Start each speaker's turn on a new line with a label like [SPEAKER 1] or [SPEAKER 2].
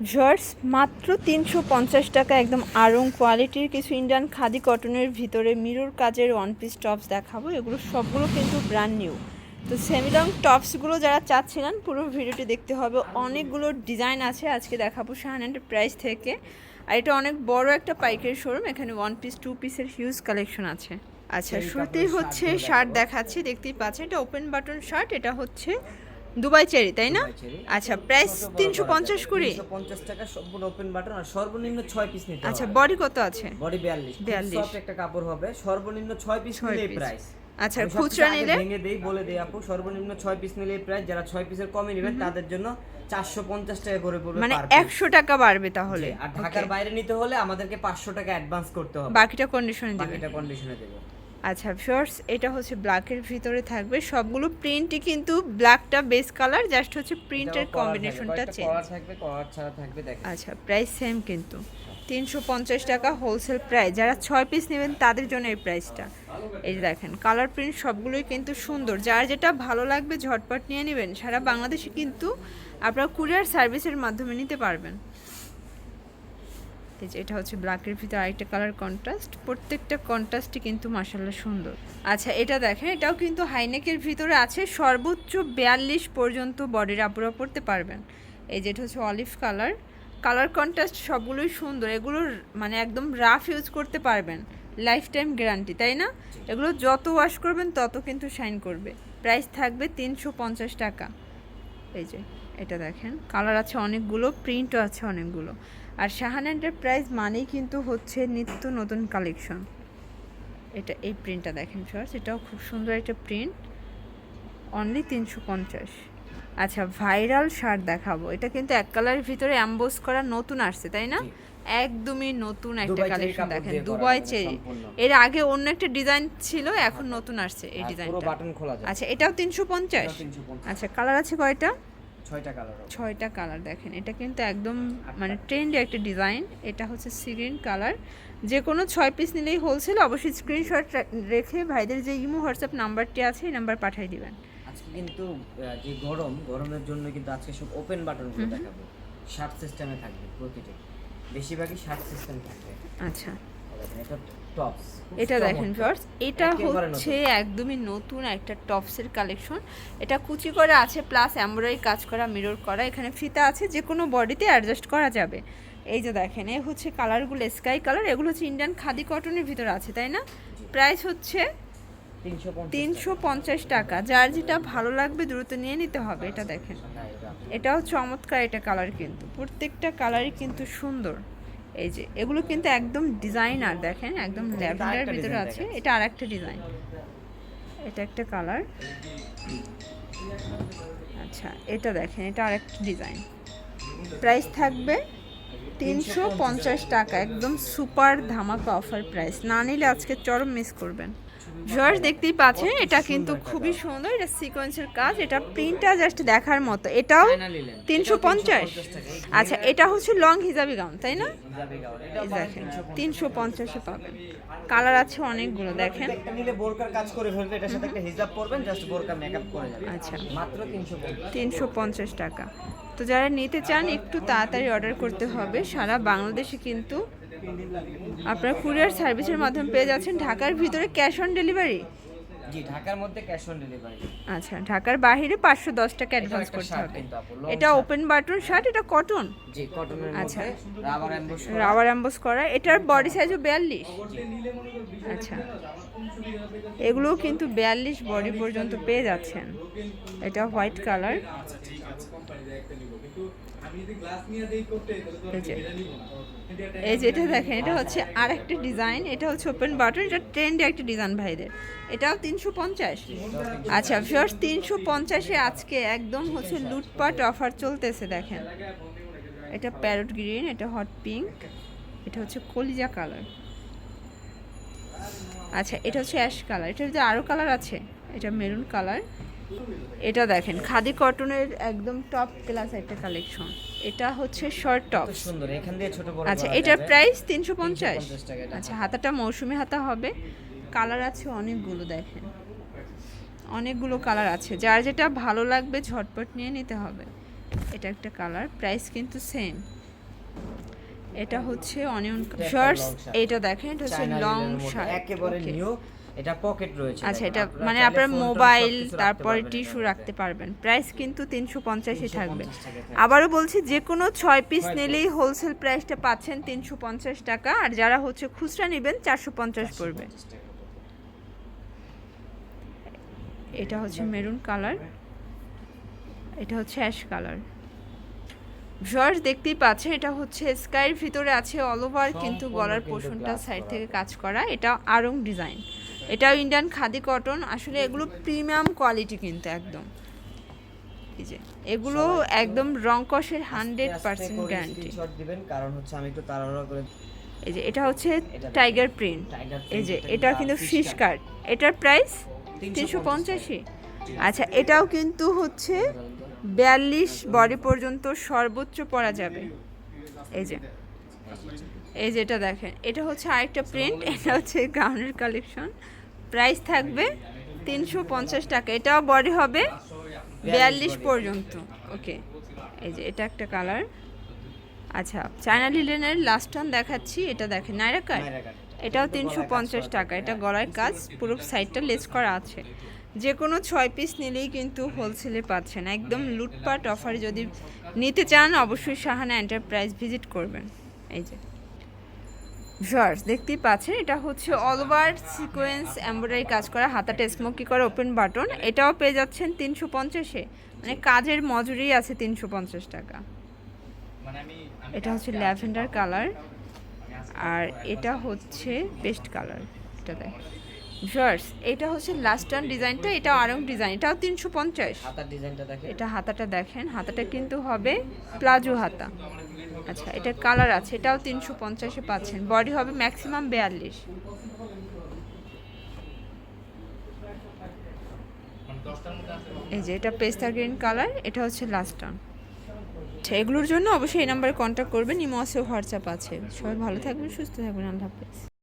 [SPEAKER 1] জর্স মাত্র তিনশো পঞ্চাশ টাকা একদম আরং কোয়ালিটির কিছু ইন্ডিয়ান খাদি কটনের ভিতরে মিরর কাজের ওয়ান পিস টপস দেখাবো। এগুলো সবগুলো কিন্তু ব্র্যান্ড নিউ তো সেমিলং টপসগুলো যারা চাচ্ছিলেন পুরো ভিডিওটি দেখতে হবে। অনেকগুলো ডিজাইন আছে আজকে দেখাবো শাহান প্রাইস থেকে। আর এটা অনেক বড় একটা পাইকারি শোরুম এখানে ওয়ান পিস টু পিসের হিউজ কালেকশন আছে। আচ্ছা শুরুতেই হচ্ছে শার্ট। দেখাচ্ছি দেখতেই পাচ্ছেন। এটা ওপেন বাটন শার্ট এটা হচ্ছে দুবাই চেরি তাই না? আচ্ছা প্রাইস তিনশো
[SPEAKER 2] করা
[SPEAKER 1] পঞ্চাশ। করে
[SPEAKER 2] 350 টাকা সম্পূর্ণ ওপেন বাটন আর সর্বনিম্ন 6 পিস নিতে
[SPEAKER 1] আচ্ছা বডি কত আছে?
[SPEAKER 2] বডি 42
[SPEAKER 1] 42
[SPEAKER 2] সফট একটা কাপড় হবে। সর্বনিম্ন 6 পিস
[SPEAKER 1] ছয়
[SPEAKER 2] নিলে। প্রাইস
[SPEAKER 1] আচ্ছা খুচরা নিলে?
[SPEAKER 2] ভেঙে দেই বলে দেই আপু। সর্বনিম্ন 6 পিস নিলে প্রাইস যারা 6 পিসের কমে নেবেন তাদের জন্য 450 টাকা করে পড়বে
[SPEAKER 1] মানে
[SPEAKER 2] per piece।
[SPEAKER 1] একশো টাকা বাড়বে তাহলে।
[SPEAKER 2] আর ঢাকার বাইরে নিতে হলে আমাদেরকে 500 টাকা অ্যাডভান্স করতে হবে।
[SPEAKER 1] বাকিটা কন্ডিশনে দেবে।
[SPEAKER 2] বাকিটা কন্ডিশনে দেব।
[SPEAKER 1] আচ্ছা শর্টস এটা হচ্ছে ব্ল্যাকের ভিতরে থাকবে। সবগুলো প্রিন্টই কিন্তু ব্ল্যাকটা বেস কালার জাস্ট হচ্ছে প্রিন্টের কম্বিনেশনটা চেঞ্জ
[SPEAKER 2] থাকবে কলার ছাড়া থাকবে দেখেন।
[SPEAKER 1] আচ্ছা প্রাইস সেম কিন্তু। তিনশো পঞ্চাশ টাকা হোলসেল প্রাইস যারা ছয় পিস নেবেন তাদের জন্য এই প্রাইসটা এই যে দেখেন কালার প্রিন্ট সবগুলোই কিন্তু সুন্দর। যার যেটা ভালো লাগবে ঝটপট নিয়ে নেবেন। সারা বাংলাদেশে কিন্তু আপনারা কুরিয়ার সার্ভিসের মাধ্যমে নিতে পারবেন। এই যে এটা হচ্ছে ব্ল্যাকের ভিতরে আরেকটা কালার কন্ট্রাস্ট প্রত্যেকটা কন্ট্রাস্টই কিন্তু মাসাল্লাহ সুন্দর। আচ্ছা এটা দেখেন এটাও কিন্তু হাইনেকের ভিতরে আছে। সর্বোচ্চ বিয়াল্লিশ পর্যন্ত বডির আপুরা পড়তে পারবেন। এই যেটা হচ্ছে অলিভ কালার কালার কন্ট্রাস্ট সবগুলোই সুন্দর। এগুলোর মানে একদম রাফ ইউজ করতে পারবেন। লাইফ টাইম গ্যারান্টি তাই না? এগুলো যত ওয়াশ করবেন তত কিন্তু শাইন করবে। প্রাইস থাকবে তিনশো পঞ্চাশ টাকা। এই যে এটা দেখেন। কালার আছে অনেকগুলো প্রিন্টও আছে অনেকগুলো। আর শাহান এন্টারপ্রাইজ মানেই কিন্তু হচ্ছে নিত্য নতুন কালেকশন এটা এই প্রিন্টটা দেখেন ফার্স্ট এটাও খুব সুন্দর একটা প্রিন্ট অনলি তিনশো পঞ্চাশ। আচ্ছা ভাইরাল শার্ট দেখাবো। এটা কিন্তু এক কালারের ভিতরে অ্যাম্বোস করা নতুন আসছে তাই না? একদমই নতুন একটা কালেকশন দেখেন দুবাই চেরি। এর আগে অন্য একটা ডিজাইন ছিল এখন নতুন আসছে এই ডিজাইনটা আচ্ছা এটাও তিনশো পঞ্চাশ? আচ্ছা কালার আছে কয়টা?
[SPEAKER 2] ছয়টা কালার
[SPEAKER 1] ছয়টা কালার দেখেন এটা কিন্তু একদম মানে ট্রেন্ডি একটা ডিজাইন এটা হচ্ছে সিগ্রিন কালার যে কোনো ছয় পিস নিলেই হোলসেল অবশ্যই স্ক্রিনশট রেখে ভাইদের যে ইমো হোয়াটসঅ্যাপ নাম্বারটি আছে এই নাম্বার পাঠিয়ে দিবেন।
[SPEAKER 2] আজকে কিন্তু যে গরম গরমের জন্য কিন্তু আজকে সব ওপেন বাটনগুলো দেখাবো। শার্ট সিস্টেমে থাকবে প্রতিটি। বেশিরভাগই শার্ট সিস্টেম থাকবে।
[SPEAKER 1] আচ্ছা।
[SPEAKER 2] এটা
[SPEAKER 1] দেখেন ভিউয়ার্স এটা হচ্ছে একদমই নতুন একটা টপসের কালেকশন এটা কুচি করা আছে প্লাস এমব্রয়ডারি কাজ করা মিরর করা এখানে ফিতা আছে যে কোনো বডিতে অ্যাডজাস্ট করা যাবে। এই যে দেখেন এই হচ্ছে কালারগুলো স্কাই কালার এগুলো হচ্ছে ইন্ডিয়ান খাদি কটনের ভিতরে আছে তাই না? প্রাইস হচ্ছে
[SPEAKER 2] তিনশো
[SPEAKER 1] তিনশো পঞ্চাশ টাকা। যার যেটা ভালো লাগবে দ্রুত নিয়ে নিতে হবে এটা দেখেন। এটাও চমৎকার এটা কালার কিন্তু। প্রত্যেকটা কালারই কিন্তু সুন্দর। এই যে এগুলো কিন্তু একদম ডিজাইনার দেখেন একদম ল্যাভেন্ডার ভিতরে আছে। এটা আর একটা ডিজাইন এটা একটা কালার আচ্ছা এটা দেখেন এটা আর একটা ডিজাইন প্রাইস থাকবে তিনশো পঞ্চাশ টাকা একদম সুপার ধামাকা অফার প্রাইস না নিলে আজকে চরম মিস করবেন। জর্জ দেখতেই পাচ্ছেন এটা কিন্তু খুবই সুন্দর এটা সিকোয়েন্সের কাজ এটা প্রিন্টটা জাস্ট দেখার মতো। এটাও তিনশো পঞ্চাশ। আচ্ছা এটা হচ্ছে লং হিজাবি গাউন তাই না? দেখেন তিনশো পঞ্চাশে। পাবেন। কালার আছে অনেকগুলো দেখেন।
[SPEAKER 2] নিলে বোরকার কাজ করে ফেলবে এটার সাথে একটা হিজাব পরবেন জাস্ট বোরকা মেকআপ করে যাবে।
[SPEAKER 1] আচ্ছা।
[SPEAKER 2] মাত্র তিনশো
[SPEAKER 1] পঞ্চাশ। টাকা। তো যারা নিতে চান একটু তাড়াতাড়ি অর্ডার করতে হবে। সারা বাংলাদেশে কিন্তু আপনারা কুরিয়ার সার্ভিসের মাধ্যমে পেয়ে যাচ্ছেন ঢাকার ভিতরে ক্যাশ অন ডেলিভারি?
[SPEAKER 2] জি ঢাকার মধ্যে ক্যাশ অন ডেলিভারি।
[SPEAKER 1] আচ্ছা ঢাকার বাইরে পাঁচশো দশ টাকা অ্যাডভান্স করতে হবে। এটা ওপেন বাটন শার্ট এটা কটন
[SPEAKER 2] জি কটনের
[SPEAKER 1] আচ্ছা।
[SPEAKER 2] রাবার এমবোস
[SPEAKER 1] রাবার অ্যাম্বোস করা এটার বডি সাইজও বিয়াল্লিশ। আচ্ছা। এগুলোও কিন্তু বিয়াল্লিশ বডি পর্যন্ত পেয়ে যাচ্ছেন। এটা হোয়াইট কালার। এই যে, এই যেটা দেখেন, এটা হচ্ছে আর একটা ডিজাইন, এটা হচ্ছে ওপেন বাটন এটা ট্রেন্ডে একটা ডিজাইন ভাইদের। এটাও তিনশো পঞ্চাশ। আচ্ছা ফিওর্স তিনশো পঞ্চাশে আজকে একদম হচ্ছে লুটপাট অফার চলতেছে, দেখেন। এটা প্যারট গ্রিন এটা হট পিঙ্ক এটা হচ্ছে কলিজা কালার। আচ্ছা এটা হচ্ছে অ্যাশ কালার এটার ভিতরে আরও কালার আছে। এটা মেরুন কালার এটা দেখেন খাদি কটনের একদম টপ ক্লাস একটা কালেকশন এটা হচ্ছে শর্ট টপ
[SPEAKER 2] সুন্দর এখান দিয়ে ছোট বড়
[SPEAKER 1] আচ্ছা এটার প্রাইস তিনশো পঞ্চাশ।
[SPEAKER 2] 350 টাকা
[SPEAKER 1] আচ্ছা হাতাটা মৌসুমি হাতা হবে। কালার আছে অনেকগুলো দেখেন। অনেকগুলো কালার আছে। যার যেটা ভালো লাগবে ঝটপট নিয়ে নিতে হবে। এটা একটা কালার প্রাইস কিন্তু সেম এটা হচ্ছে অনিয়ন শার্টস এটা দেখেন এটা হচ্ছে লং শার্ট
[SPEAKER 2] একেবারে নিউ এটা পকেট রয়েছে।
[SPEAKER 1] আচ্ছা এটা মানে আপনার মোবাইল তারপরে টিস্যু রাখতে পারবেন। প্রাইস কিন্তু তিনশো পঞ্চাশই থাকবে।
[SPEAKER 2] 350 টাকায় থাকবে।
[SPEAKER 1] আবারও বলছি যে কোনো ছয় পিস নিলেই হোলসেল প্রাইসটা পাচ্ছেন তিনশো পঞ্চাশ টাকা আর যারা হচ্ছে খুচরা নেবেন চারশো পঞ্চাশ
[SPEAKER 2] 450 পড়বে।
[SPEAKER 1] এটা হচ্ছে মেরুন কালার এটা হচ্ছে অ্যাশ কালার ভিউয়ার্স দেখতেই পাচ্ছেন এটা হচ্ছে স্কাইয়ের ভিতরে আছে অল ওভার কিন্তু গলার পোর্শনটা সাইড থেকে কাজ করা এটা আরং ডিজাইন এটাও ইন্ডিয়ান খাদি কটন আসলে এগুলো প্রিমিয়াম কোয়ালিটি কিন্তু একদম। এই যে এগুলো একদম রং কষের
[SPEAKER 2] আস্তে
[SPEAKER 1] হান্ড্রেড পার্সেন্ট গ্যারান্টি
[SPEAKER 2] কারণ হচ্ছে আমি একটু তাড়াহুড়া করে
[SPEAKER 1] এই যে এটা হচ্ছে টাইগার প্রিন্ট এই যে এটা কিন্তু ফিশ কার্ড এটার প্রাইস
[SPEAKER 2] 350
[SPEAKER 1] তিনশো পঞ্চাশি আচ্ছা এটাও কিন্তু হচ্ছে বিয়াল্লিশ বডি পর্যন্ত সর্বোচ্চ পরা যাবে। এই যে। এই যে এটা দেখেন। এটা হচ্ছে আরেকটা প্রিন্ট এটা হচ্ছে গাউনের কালেকশন প্রাইস থাকবে তিনশো পঞ্চাশ টাকা। এটাও বডি হবে বিয়াল্লিশ পর্যন্ত। ওকে এই যে এটা একটা কালার আচ্ছা চায়না লিলেনের লাস্ট টান দেখাচ্ছি। এটা দেখেন নাইরা কাট এটাও তিনশো পঞ্চাশ টাকা। এটা। গলার কাজ পুরো সাইডটা লেস করা আছে। যে কোনো ছয় পিস নিলেই কিন্তু হোলসেলে পাচ্ছেন। একদম লুটপাট অফারে যদি নিতে চান, অবশ্যই সাহানা এন্টারপ্রাইজ ভিজিট করবেন। এই যে। ভিউয়ার্স দেখতেই পাচ্ছেন, এটা হচ্ছে অল ওভার সিকোয়েন্স এমব্রয়ডারি কাজ করা, হাতাটা স্মোকি করা ওপেন বাটন এটাও পেয়ে যাচ্ছেন তিনশো পঞ্চাশে মানে কাজের মজুরি আছে তিনশো পঞ্চাশ টাকা। এটা হচ্ছে ল্যাভেন্ডার কালার, আর এটা হচ্ছে পেস্ট কালার, এটা দেখ। ভিউয়ার্স এটা হচ্ছে লাস্ট টার্ন ডিজাইনটা এটা আরং ডিজাইন এটাও তিনশো পঞ্চাশ।
[SPEAKER 2] হাতার ডিজাইনটা দেখেন।
[SPEAKER 1] এটা হাতাটা দেখেন হাতাটা কিন্তু হবে প্লাজো হাতা। আচ্ছা এটা কালার আছে এটাও তিনশো পঞ্চাশে পাচ্ছেন। বডি হবে ম্যাক্সিমাম বিয়াল্লিশ। এই যে এটা পেস্তা গ্রিন কালার এটা হচ্ছে লাস্ট টার্ন আচ্ছা এগুলোর জন্য অবশ্যই এই নাম্বারে কন্ট্যাক্ট করবেন ইমো আছে হোয়াটসঅ্যাপ আছে। সবাই ভালো থাকবেন সুস্থ থাকবেন আল্লাহ হাফেজ।